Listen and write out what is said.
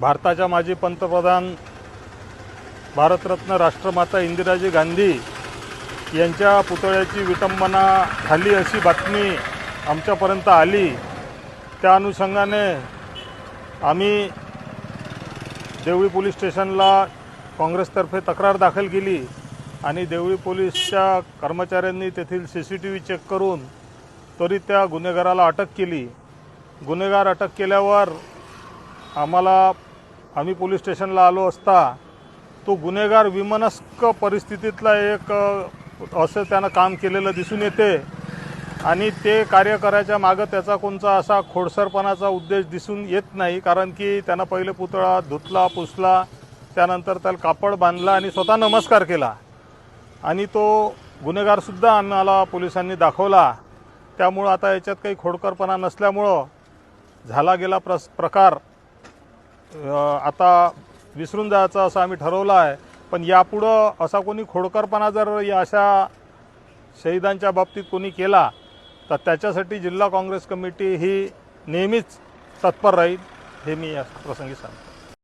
भारताच्या माजी पंतप्रधान भारतरत्न राष्ट्रमाता इंदिराजी गांधी यांच्या पुतळ्याची विटंबना झाली अशी बातमी आमच्यापर्यंत आली. त्या अनुषंगाने आम्ही देवळी पोलीस स्टेशनला काँग्रेसतर्फे तक्रार दाखल केली आणि देवळी पोलीसच्या कर्मचाऱ्यांनी तेथील C C T V check करून त्वरित त्या गुन्हेगाराला अटक केली. गुन्हेगार अटक केल्यावर आम्हाला आम्ही पोलीस स्टेशनला आलो असता तो गुन्हेगार विमनस्क परिस्थितीतला एक असं त्यानं काम केलेलं दिसून येते. आणि ते कार्य करायच्या मागं त्याचा कोणता असा खोडसरपणाचा उद्देश दिसून येत नाही कारण की त्यानं पहिले पुतळा धुतला पुसला त्यानंतर त्याला कापड बांधला आणि स्वतः नमस्कार केला. आणि तो गुन्हेगारसुद्धा आम्हाला पोलिसांनी दाखवला. त्यामुळं आता याच्यात काही खोडकरपणा नसल्यामुळं झाला गेला प्रस प्रकार. आता विसरून जायचं असं आम्ही ठरवलं आहे. पण यापुढं असा कोणी खोडकरपणा जर या अशा शहीदांच्या बाबतीत कोणी केला तर त्याच्यासाठी जिल्हा काँग्रेस कमिटी ही नेहमीच तत्पर राहील हे मी या प्रसंगी सांगतो.